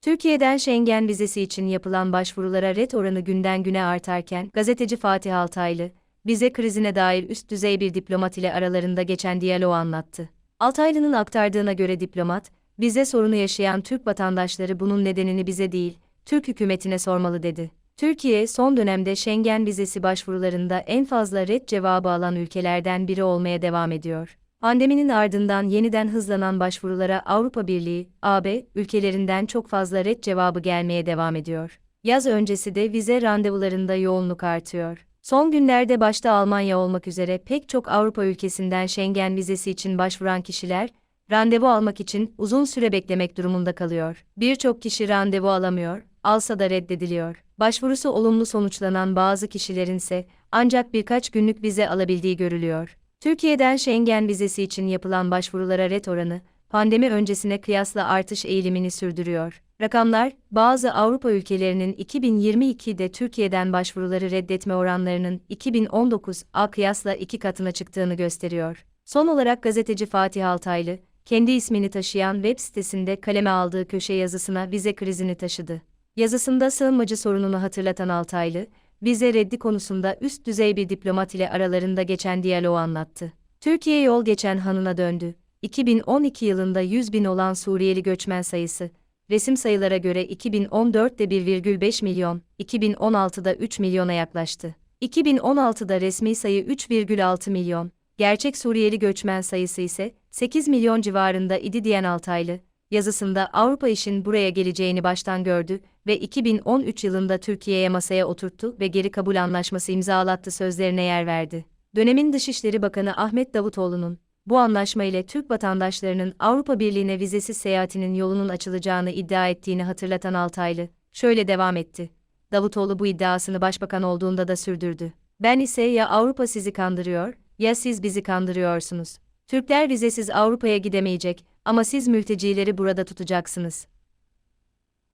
Türkiye'den Schengen vizesi için yapılan başvurulara ret oranı günden güne artarken, gazeteci Fatih Altaylı, vize krizine dair üst düzey bir diplomat ile aralarında geçen diyaloğu anlattı. Altaylı'nın aktardığına göre diplomat, vize sorunu yaşayan Türk vatandaşları bunun nedenini bize değil, Türk hükümetine sormalı dedi. Türkiye, son dönemde Schengen vizesi başvurularında en fazla ret cevabı alan ülkelerden biri olmaya devam ediyor. Pandeminin ardından yeniden hızlanan başvurulara Avrupa Birliği, AB, ülkelerinden çok fazla ret cevabı gelmeye devam ediyor. Yaz öncesi de vize randevularında yoğunluk artıyor. Son günlerde başta Almanya olmak üzere pek çok Avrupa ülkesinden Schengen vizesi için başvuran kişiler, randevu almak için uzun süre beklemek durumunda kalıyor. Birçok kişi randevu alamıyor, alsa da reddediliyor. Başvurusu olumlu sonuçlanan bazı kişilerin ise ancak birkaç günlük vize alabildiği görülüyor. Türkiye'den Schengen vizesi için yapılan başvurulara ret oranı, pandemi öncesine kıyasla artış eğilimini sürdürüyor. Rakamlar, bazı Avrupa ülkelerinin 2022'de Türkiye'den başvuruları reddetme oranlarının 2019'a kıyasla iki katına çıktığını gösteriyor. Son olarak gazeteci Fatih Altaylı, kendi ismini taşıyan web sitesinde kaleme aldığı köşe yazısına vize krizini taşıdı. Yazısında sığınmacı sorununu hatırlatan Altaylı, vize reddi konusunda üst düzey bir diplomat ile aralarında geçen diyaloğu anlattı. Türkiye yol geçen hanına döndü. 2012 yılında 100 bin olan Suriyeli göçmen sayısı, resim sayılara göre 2014'te 1,5 milyon, 2016'da 3 milyona yaklaştı. 2016'da resmi sayı 3,6 milyon, gerçek Suriyeli göçmen sayısı ise 8 milyon civarında idi diyen Altaylı, yazısında Avrupa işin buraya geleceğini baştan gördü ve 2013 yılında Türkiye'ye masaya oturttu ve geri kabul anlaşması imzalattı sözlerine yer verdi. Dönemin Dışişleri Bakanı Ahmet Davutoğlu'nun, bu anlaşma ile Türk vatandaşlarının Avrupa Birliği'ne vizesiz seyahatinin yolunun açılacağını iddia ettiğini hatırlatan Altaylı, şöyle devam etti. Davutoğlu bu iddiasını başbakan olduğunda da sürdürdü. Ben ise ya Avrupa sizi kandırıyor, ya siz bizi kandırıyorsunuz. Türkler vizesiz Avrupa'ya gidemeyecek ama siz mültecileri burada tutacaksınız.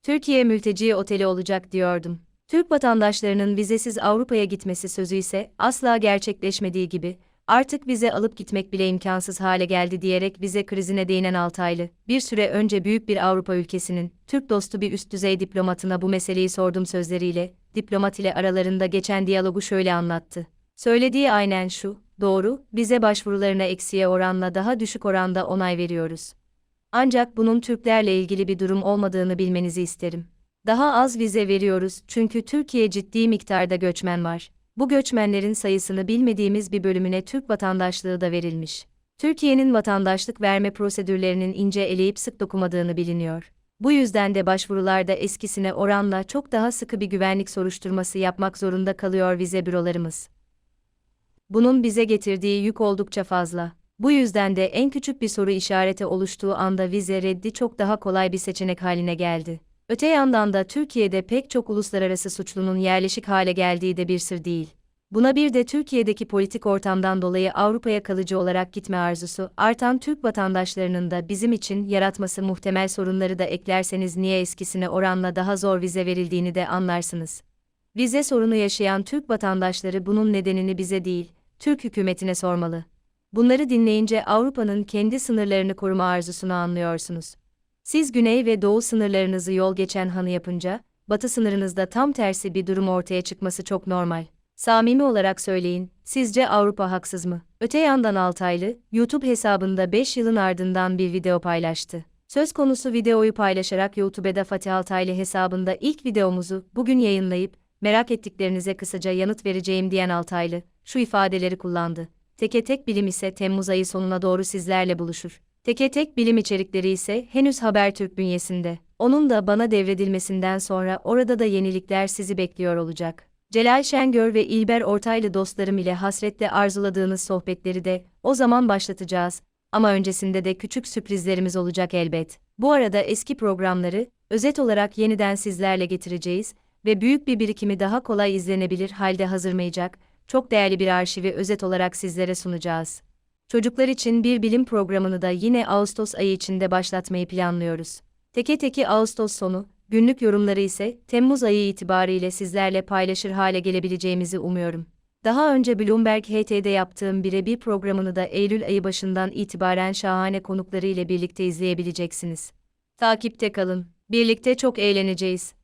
Türkiye mülteci oteli olacak diyordum. Türk vatandaşlarının vizesiz Avrupa'ya gitmesi sözü ise asla gerçekleşmediği gibi artık vize alıp gitmek bile imkansız hale geldi diyerek vize krizine değinen Altaylı, bir süre önce büyük bir Avrupa ülkesinin Türk dostu bir üst düzey diplomatına bu meseleyi sordum sözleriyle, diplomat ile aralarında geçen diyalogu şöyle anlattı. Söylediği aynen şu, doğru, bize başvurularına eksiye oranla daha düşük oranda onay veriyoruz. Ancak bunun Türklerle ilgili bir durum olmadığını bilmenizi isterim. Daha az vize veriyoruz çünkü Türkiye ciddi miktarda göçmen var. Bu göçmenlerin sayısını bilmediğimiz bir bölümüne Türk vatandaşlığı da verilmiş. Türkiye'nin vatandaşlık verme prosedürlerinin ince eleyip sık dokumadığını biliniyor. Bu yüzden de başvurularda eskisine oranla çok daha sıkı bir güvenlik soruşturması yapmak zorunda kalıyor vize bürolarımız. Bunun bize getirdiği yük oldukça fazla. Bu yüzden de en küçük bir soru işareti oluştuğu anda vize reddi çok daha kolay bir seçenek haline geldi. Öte yandan da Türkiye'de pek çok uluslararası suçlunun yerleşik hale geldiği de bir sır değil. Buna bir de Türkiye'deki politik ortamdan dolayı Avrupa'ya kalıcı olarak gitme arzusu, artan Türk vatandaşlarının da bizim için yaratması muhtemel sorunları da eklerseniz niye eskisine oranla daha zor vize verildiğini de anlarsınız. Vize sorunu yaşayan Türk vatandaşları bunun nedenini bize değil, Türk hükümetine sormalı. Bunları dinleyince Avrupa'nın kendi sınırlarını koruma arzusunu anlıyorsunuz. Siz güney ve doğu sınırlarınızı yol geçen hanı yapınca, batı sınırınızda tam tersi bir durum ortaya çıkması çok normal. Samimi olarak söyleyin, sizce Avrupa haksız mı? Öte yandan Altaylı, YouTube hesabında 5 yılın ardından bir video paylaştı. Söz konusu videoyu paylaşarak YouTube'da Fatih Altaylı hesabında ilk videomuzu bugün yayınlayıp, merak ettiklerinize kısaca yanıt vereceğim diyen Altaylı, şu ifadeleri kullandı. Teke tek bilim ise Temmuz ayı sonuna doğru sizlerle buluşur. Teke tek bilim içerikleri ise henüz Habertürk bünyesinde. Onun da bana devredilmesinden sonra orada da yenilikler sizi bekliyor olacak. Celal Şengör ve İlber Ortaylı dostlarım ile hasretle arzuladığınız sohbetleri de o zaman başlatacağız. Ama öncesinde de küçük sürprizlerimiz olacak elbet. Bu arada eski programları özet olarak yeniden sizlerle getireceğiz ve büyük bir birikimi daha kolay izlenebilir halde hazırmayacak çok değerli bir arşivi özet olarak sizlere sunacağız. Çocuklar için bir bilim programını da yine Ağustos ayı içinde başlatmayı planlıyoruz. Teke teki Ağustos sonu, günlük yorumları ise Temmuz ayı itibariyle sizlerle paylaşır hale gelebileceğimizi umuyorum. Daha önce Bloomberg HT'de yaptığım birebir programını da Eylül ayı başından itibaren şahane konukları ile birlikte izleyebileceksiniz. Takipte kalın. Birlikte çok eğleneceğiz.